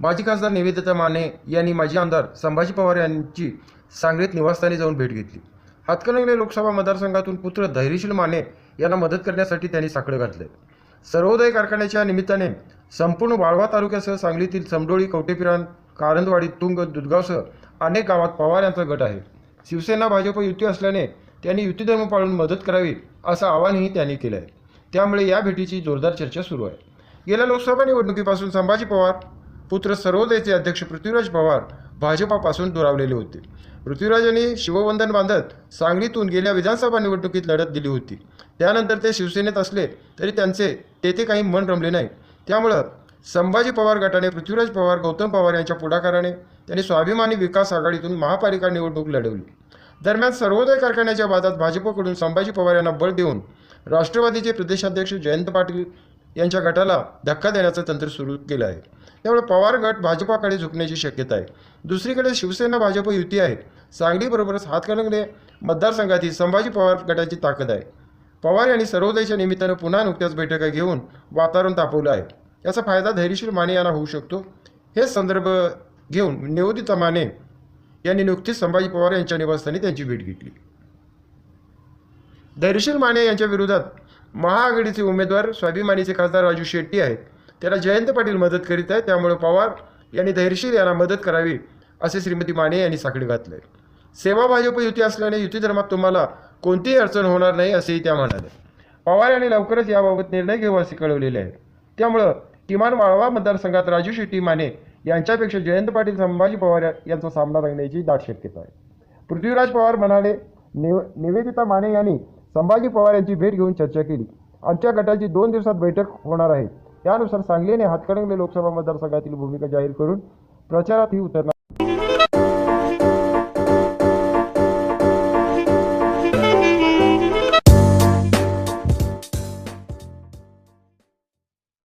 माजी खासदार निवेदिता माने यांनी माजी आमदार संभाजी पवार यांची सांगलीत निवासस्थानी जाऊन भेट घेतली. हातकणंगले लोकसभा मतदारसंघातून पुत्र धैर्यशील माने यांना मदत करण्यासाठी त्यांनी साकडं घातले. सर्वोदय कारखान्याच्या निमित्ताने संपूर्ण वाळवा तालुक्यासह सांगलीतील समडोळी कवटेपिरान कारंदवाडी तुंग दुधगावसह अनेक गावात पवार यांचा गट आहे. शिवसेना भाजप युती असल्याने त्यांनी युती धर्म पाळून मदत करावी असं आवाहनही त्यांनी केलं आहे त्यामुळे या भेटीची जोरदार चर्चा सुरू आहे. गेल्या लोकसभा निवडणुकीपासून संभाजी पवार पुत्र सर्वोदयचे अध्यक्ष पृथ्वीराज पवार भाजपापासून दुरावलेले होते. पृथ्वीराजांनी शिवबंधन बांधत सांगलीतून गेल्या विधानसभा निवडणुकीत लढत दिली होती. त्यानंतर ते शिवसेनेत असले तरी त्यांचे तेथे काही मन रमले नाही. त्यामुळं संभाजी पवार गटाने पृथ्वीराज पवार गौतम पवार यांच्या पुढाकाराने त्यांनी स्वाभिमानी विकास आघाडीतून महापालिका निवडणूक लढवली. दरम्यान सर्वोदय कारखान्याच्या वादात भाजपकडून संभाजी पवार यांना बळ देऊन राष्ट्रवादीचे प्रदेशाध्यक्ष जयंत पाटील यांच्या गटाला धक्का देण्याचं तंत्र सुरू केलं आहे. त्यामुळे पवार गट भाजपाकडे झुकण्याची शक्यता आहे. दुसरीकडे शिवसेना भाजप युती आहे सांगलीबरोबरच हातकणंगले मतदारसंघातील संभाजी पवार गटाची ताकद आहे. पवार यांनी सर्वोदयच्या निमित्तानं पुन्हा नुकत्याच बैठका घेऊन वातावरण तापवलं आहे. याचा फायदा धैर्यशील माने यांना होऊ शकतो. हे संदर्भ घेऊन निवदिता माने यांनी नुकतीच संभाजी पवार यांच्या निवासस्थानी त्यांची भेट घेतली. धैर्यशील माने यांच्या विरोधात महाआघाडीचे उमेदवार स्वाभिमानीचे खासदार राजू शेट्टी आहेत. त्याला जयंत पाटील मदत करीत आहेत. त्यामुळे पवार यांनी धैर्यशील यांना मदत करावी असे श्रीमती माने यांनी साकडे घातले. सेवा भाजप युती असल्याने युती धर्मात तुम्हाला कोणतीही अडचण होणार नाही असेही त्या म्हणाल्या. पवार यांनी लवकरच याबाबत निर्णय घेऊ असे कळवलेले आहे. त्यामुळं किमान वाळवा मतदारसंघात राजू शेट्टी माने यांच्यापेक्षा जयंत पाटील संभाजी पवार यांचा सामना रंगण्याची दाट शक्यता आहे. पृथ्वीराज पवार म्हणाले निव निवेदिता माने यांनी संभाजी पवार यांची भेट घेऊन चर्चा केली. आमच्या गटाची दोन दिवसात बैठक होणार आहे. त्यानुसार सांगलीने हातकणंगले लोकसभा मतदारसंघातील भूमिका जाहीर करून प्रचारातही उतरणार